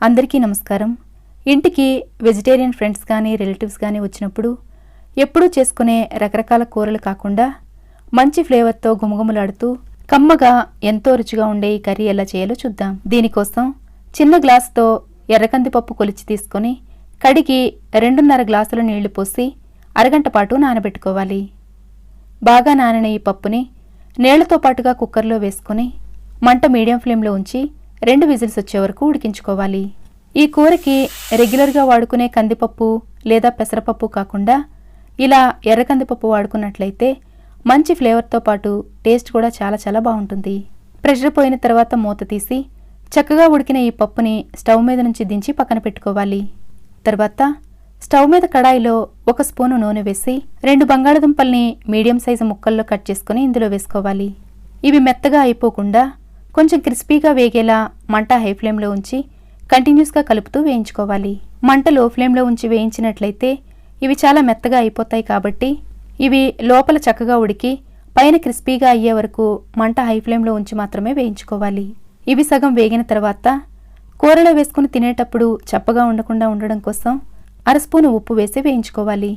అందరికీ నమస్కారం. ఇంటికి వెజిటేరియన్ ఫ్రెండ్స్ కానీ రిలేటివ్స్ కానీ వచ్చినప్పుడు ఎప్పుడూ చేసుకునే రకరకాల కూరలు కాకుండా మంచి ఫ్లేవర్తో గుమగుమలాడుతూ కమ్మగా ఎంతో రుచిగా ఉండే ఈ కర్రీ ఎలా చేయాలో చూద్దాం. దీనికోసం చిన్న గ్లాసుతో ఎర్రకంది పప్పు కొలిచి తీసుకొని కడిగి రెండున్నర గ్లాసుల నీళ్ళు పోసి అరగంట పాటు నానబెట్టుకోవాలి. బాగా నానిన ఈ పప్పుని నీళ్ళతో పాటుగా కుక్కర్లో వేసుకుని మంట మీడియం ఫ్లేమ్లో ఉంచి రెండు విజిల్స్ వచ్చే వరకు ఉడికించుకోవాలి. ఈ కూరకి రెగ్యులర్గా వాడుకునే కందిపప్పు లేదా పెసరపప్పు కాకుండా ఇలా ఎర్ర కందిపప్పు వాడుకున్నట్లయితే మంచి ఫ్లేవర్తో పాటు టేస్ట్ కూడా చాలా చాలా బాగుంటుంది. ప్రెషర్ పోయిన తర్వాత మూత తీసి చక్కగా ఉడికిన ఈ పప్పుని స్టవ్ మీద నుంచి దించి పక్కన పెట్టుకోవాలి. తర్వాత స్టవ్ మీద కడాయిలో ఒక స్పూను నూనె వేసి రెండు బంగాళదుంపల్ని మీడియం సైజు ముక్కల్లో కట్ చేసుకుని ఇందులో వేసుకోవాలి. ఇవి మెత్తగా అయిపోకుండా కొంచెం క్రిస్పీగా వేగేలా మంట హై ఫ్లేమ్లో ఉంచి కంటిన్యూస్గా కలుపుతూ వేయించుకోవాలి. మంట లో ఫ్లేమ్లో ఉంచి వేయించినట్లయితే ఇవి చాలా మెత్తగా అయిపోతాయి కాబట్టి ఇవి లోపల చక్కగా ఉడికి పైన క్రిస్పీగా అయ్యే వరకు మంట హై ఫ్లేమ్లో ఉంచి మాత్రమే వేయించుకోవాలి. ఇవి సగం వేగిన తర్వాత కూరలో వేసుకుని తినేటప్పుడు చప్పగా ఉండకుండా ఉండడం కోసం అర స్పూను ఉప్పు వేసి వేయించుకోవాలి.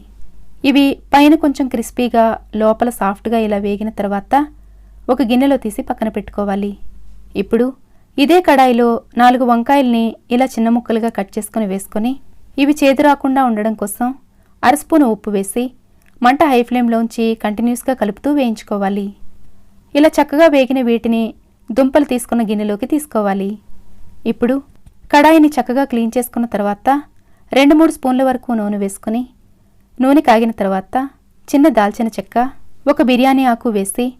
ఇవి పైన కొంచెం క్రిస్పీగా లోపల సాఫ్ట్గా ఇలా వేగిన తర్వాత ఒక గిన్నెలో తీసి పక్కన పెట్టుకోవాలి. ఇప్పుడు ఇదే కడాయిలో నాలుగు వంకాయల్ని ఇలా చిన్న ముక్కలుగా కట్ చేసుకుని వేసుకొని ఇవి చేదు రాకుండా ఉండడం కోసం అరస్పూను ఉప్పు వేసి మంట హై ఫ్లేమ్లోంచి కంటిన్యూస్గా కలుపుతూ వేయించుకోవాలి. ఇలా చక్కగా వేగిన వీటిని దుంపలు తీసుకున్న గిన్నెలోకి తీసుకోవాలి. ఇప్పుడు కడాయిని చక్కగా క్లీన్ చేసుకున్న తర్వాత రెండు మూడు స్పూన్ల వరకు నూనె వేసుకుని నూనె కాగిన తర్వాత చిన్న దాల్చిన చెక్క ఒక బిర్యానీ ఆకు వేసి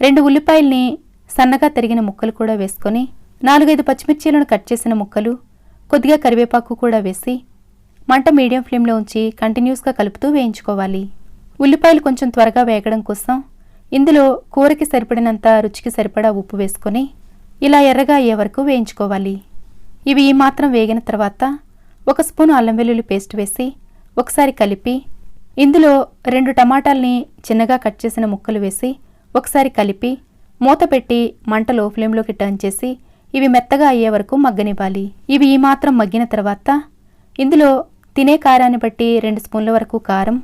రెండు ఉల్లిపాయల్ని సన్నగా తరిగిన ముక్కలు కూడా వేసుకొని నాలుగైదు పచ్చిమిర్చీలను కట్ చేసిన ముక్కలు కొద్దిగా కరివేపాకు కూడా వేసి మంట మీడియం ఫ్లేమ్లో ఉంచి కంటిన్యూస్గా కలుపుతూ వేయించుకోవాలి. ఉల్లిపాయలు కొంచెం త్వరగా వేగడం కోసం ఇందులో కూరకి సరిపడినంత రుచికి సరిపడా ఉప్పు వేసుకొని ఇలా ఎర్రగా అయ్యే వరకు వేయించుకోవాలి. ఇవి ఈ మాత్రం వేగిన తర్వాత ఒక స్పూను అల్లం వెల్లుల్లి పేస్ట్ వేసి ఒకసారి కలిపి ఇందులో రెండు టమాటాల్ని చిన్నగా కట్ చేసిన ముక్కలు వేసి ఒకసారి కలిపి మూత పెట్టి మంట లో ఫ్లేమ్లోకి టర్న్ చేసి ఇవి మెత్తగా అయ్యే వరకు మగ్గనివ్వాలి. ఇవి ఈ మాత్రం మగ్గిన తర్వాత ఇందులో తినే కారాన్ని బట్టి రెండు స్పూన్ల వరకు కారం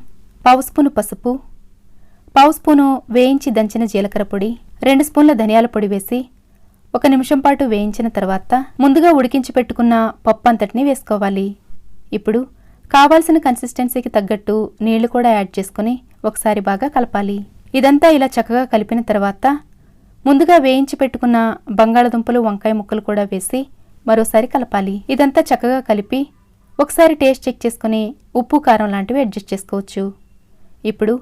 పావు స్పూను పసుపు పావు స్పూను వేయించి దంచిన జీలకర్ర పొడి రెండు స్పూన్ల ధనియాల పొడి వేసి ఒక నిమిషం పాటు వేయించిన తర్వాత ముందుగా ఉడికించి పెట్టుకున్న పప్పు అంతటిని వేసుకోవాలి. ఇప్పుడు కావాల్సిన కన్సిస్టెన్సీకి తగ్గట్టు నీళ్ళు కూడా యాడ్ చేసుకుని ఒకసారి బాగా కలపాలి. ఇదంతా ఇలా చక్కగా కలిపిన తర్వాత ముందుగా వేయించి పెట్టుకున్న బంగాళదుంపలు వంకాయ ముక్కలు కూడా వేసి మరోసారి కలపాలి. ఇదంతా చక్కగా కలిపి ఒకసారి టేస్ట్ చెక్ చేసుకుని ఉప్పు కారం లాంటివి అడ్జస్ట్ చేసుకోవచ్చు. ఇప్పుడు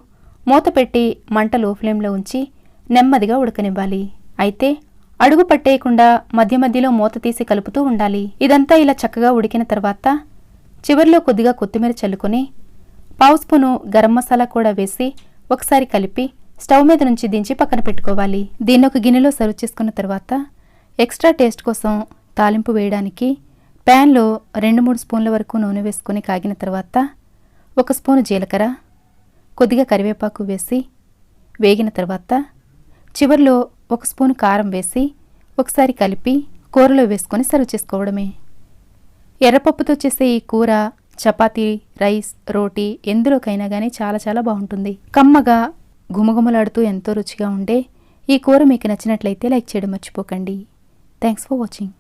మూత పెట్టి మంట లో ఫ్లేమ్లో ఉంచి నెమ్మదిగా ఉడకనివ్వాలి. అయితే అడుగు పట్టేయకుండా మధ్య మధ్యలో మూత తీసి కలుపుతూ ఉండాలి. ఇదంతా ఇలా చక్కగా ఉడికిన తర్వాత చివరిలో కొద్దిగా కొత్తిమీర చల్లుకొని పావు స్పూను గరం మసాలా కూడా వేసి ఒకసారి కలిపి స్టవ్ మీద నుంచి దించి పక్కన పెట్టుకోవాలి. దీన్ని ఒక గిన్నెలో సర్వ్ చేసుకున్న తర్వాత ఎక్స్ట్రా టేస్ట్ కోసం తాలింపు వేయడానికి ప్యాన్లో రెండు మూడు స్పూన్ల వరకు నూనె వేసుకొని కాగిన తర్వాత ఒక స్పూను జీలకర్ర కొద్దిగా కరివేపాకు వేసి వేగిన తర్వాత చివరిలో ఒక స్పూను కారం వేసి ఒకసారి కలిపి కూరలో వేసుకొని సర్వ్ చేసుకోవడమే. ఎర్రపప్పుతో చేసే ఈ కూర చపాతీ రైస్ రోటీ ఎందులోకైనా కానీ చాలా చాలా బాగుంటుంది. కమ్మగా గుమగుమలాడుతూ ఎంతో రుచిగా ఉండే ఈ కూర మీకు నచ్చినట్లయితే లైక్ చేయడం మర్చిపోకండి. Thanks for watching